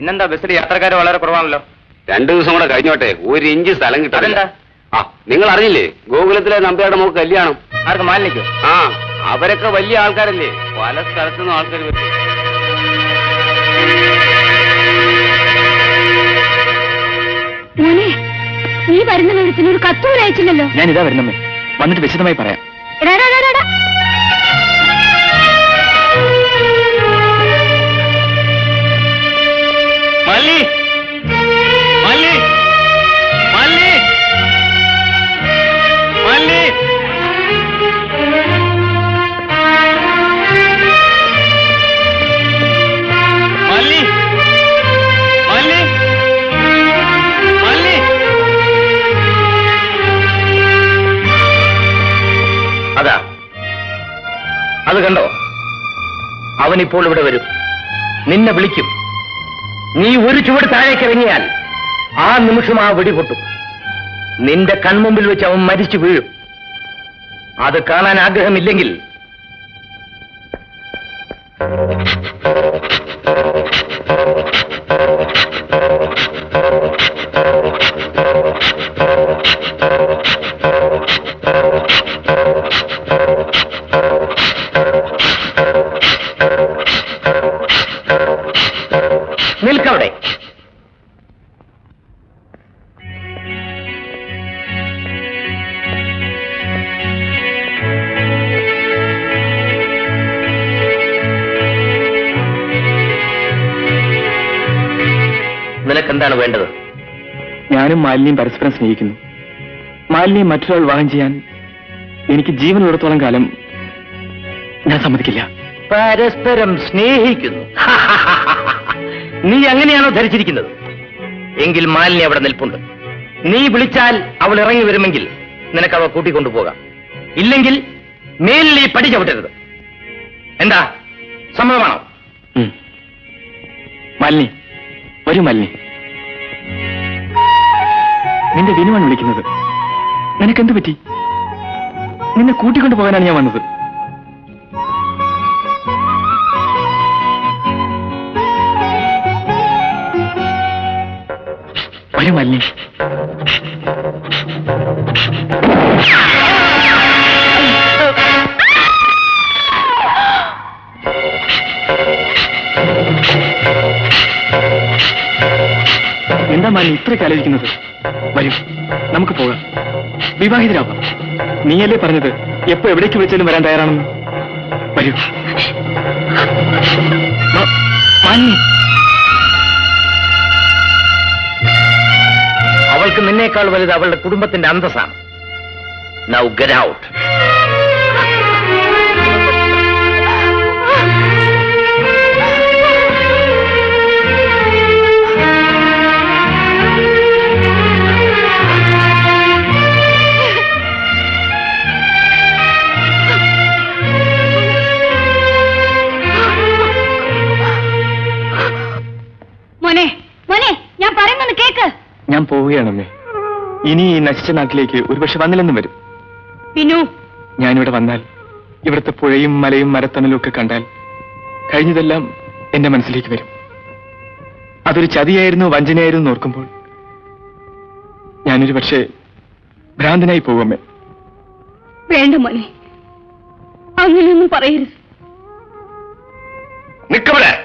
ഇന്നെന്താ ബസ്സിൽ യാത്രക്കാർ വളരെ കുറവാണല്ലോ. രണ്ടു ദിവസം കൂടെ കഴിഞ്ഞോട്ടെ. ഒരു ഇഞ്ച് സ്ഥലം? ആ നിങ്ങൾ അറിഞ്ഞില്ലേ ഗോകുലത്തിലെ നമ്പ്യാരുടെ മോക്ക് കല്യാണം. ആർക്ക് മാലിനിക്കോ ആ. അവരൊക്കെ വലിയ ആൾക്കാരല്ലേ? പല സ്ഥലത്തുനിന്നും ആൾക്കാർ വരും മോനെ നീ വരുന്ന വിധത്തിന് ഒരു കത്തൂർ അയച്ചില്ലല്ലോ. ഞാൻ ഇതാ വരുന്നമ്മേ. വന്നിട്ട് വിശദമായി പറയാം. അത് കണ്ടോ? അവനിപ്പോൾ ഇവിടെ വരും. നിന്നെ വിളിക്കും. നീ ഒരു ചുവട് താഴേക്ക് ഇറങ്ങിയാൽ ആ നിമിഷം ആ വെടി പൊട്ടും. നിന്റെ കൺമുമ്പിൽ വെച്ച് അവൻ മരിച്ചു വീഴും. അത് കാണാൻ ആഗ്രഹമില്ലെങ്കിൽ നിൽക്കവിടെ നിനക്കെന്താണ് വേണ്ടത്? ഞാനും മാലിന്യം പരസ്പരം സ്നേഹിക്കുന്നു. മാലിന്യം മറ്റൊരാൾ വിവാഹം ചെയ്യാൻ എനിക്ക് ജീവനുള്ളിടത്തോളം കാലം ഞാൻ സമ്മതിക്കില്ല. പരസ്പരം സ്നേഹിക്കുന്നു. നീ അങ്ങനെയാണോ ധരിച്ചിരിക്കുന്നത്? എങ്കിൽ മാലിന്യം അവിടെ നിൽപ്പുണ്ട്. നീ വിളിച്ചാൽ അവൾ ഇറങ്ങി വരുമെങ്കിൽ നിനക്ക് അവ കൂട്ടിക്കൊണ്ടുപോകാം. ഇല്ലെങ്കിൽ മേലിൽ ഈ പടി ചവിട്ടരുത്. എന്താ? സമ്മതമാണോ. മാലിനി വരൂ മാലിനി. നിന്റെ വിനുവാണ് വിളിക്കുന്നത്. നിനക്കെന്ത് പറ്റി? നിന്നെ കൂട്ടിക്കൊണ്ടു പോകാനാണ് ഞാൻ വന്നത്. ഒരു മല്ലി എന്താ മല്ലി ഇത്ര ആലോചിക്കുന്നത്? വരൂ നമുക്ക് പോകാം. വിവാഹിതരാവാം നീയല്ലേ പറഞ്ഞത്? എപ്പോ എവിടേക്ക് വിളിച്ചാലും വരാൻ തയ്യാറാണെന്ന്? വരൂ. അവൾക്ക് നിന്നേക്കാൾ വലുത് അവളുടെ കുടുംബത്തിന്റെ അന്തസ്സാണ്. നൗ ഗെറ്റ് ഔട്ട് ഞാൻ പോവുകയാണമ്മേ. ഇനി ഈ നശിച്ച നാട്ടിലേക്ക് ഒരുപക്ഷെ വന്നില്ലെന്നും വരും. വിനു ഞാനിവിടെ വന്നാൽ ഇവിടുത്തെ പുഴയും മലയും മരത്തണലും ഒക്കെ കണ്ടാൽ കഴിഞ്ഞതെല്ലാം എന്റെ മനസ്സിലേക്ക് വരും. അതൊരു ചതിയായിരുന്നു വഞ്ചനയായിരുന്നു ഓർക്കുമ്പോൾ ഞാനൊരു പക്ഷേ ഭ്രാന്തനായി പോകുമേ. വേണ്ട മോനെ. അങ്ങനെയൊന്നും പറയരുത്. നിക്കവിടെ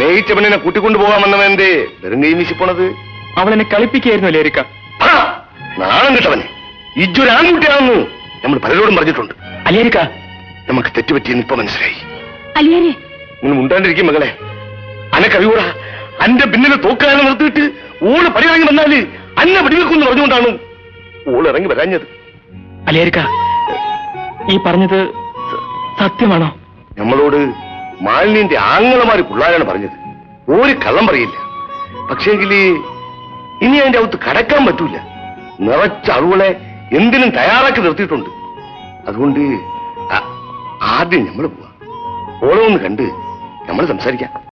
സ്നേഹിച്ച പെണ്ണിനെ കൂട്ടിക്കൊണ്ടു പോകാമെന്നവൻ എന്തേ? വെറും കൈ വീശിപ്പോണത് അവളെന്നെ കളിപ്പിക്കായിരുന്നു ലേരിക്ക നാണം കിട്ടവൻ. ഇജ്ജൊരു ആൺകുട്ടിയാണെന്ന് നമ്മൾ പലരോടും പറഞ്ഞിട്ടുണ്ട്. അലേരിക്ക നമുക്ക് തെറ്റുപറ്റിയെന്ന് ഇപ്പൊ മനസ്സിലായി. അലിയാരെ നിങ്ങൾ മുണ്ടാണ്ടിരിക്കും മകളെ. അനക്കറിയൂടാ അന്റെ പിന്നിലെ തോക്കാനെ നിർത്തിയിട്ട് ഓൾ പടിയിറങ്ങി വന്നാൽ അന്നെ വെടിവെക്കുമെന്ന് പറഞ്ഞുകൊണ്ടാണ് ഓൾ ഇറങ്ങി വരാഞ്ഞത്. അലേരിക്ക ഈ പറഞ്ഞത് സത്യമാണോ? നമ്മളോട് മാലിന്യന്റെ ആങ്ങളമാര് പിള്ളാരാണ് പറഞ്ഞത്. ഒരു കള്ളം പറയില്ല. പക്ഷേങ്കിൽ ഇനി അതിന്റെ അകത്ത് കടക്കാൻ പറ്റൂല. നിറച്ച ആളുകളെ എന്തിനും തയ്യാറാക്കി നിർത്തിയിട്ടുണ്ട്. അതുകൊണ്ട് ആദ്യം നമ്മൾ പോവാം. ഓളോ ഒന്ന് കണ്ട് നമ്മൾ സംസാരിക്കാം.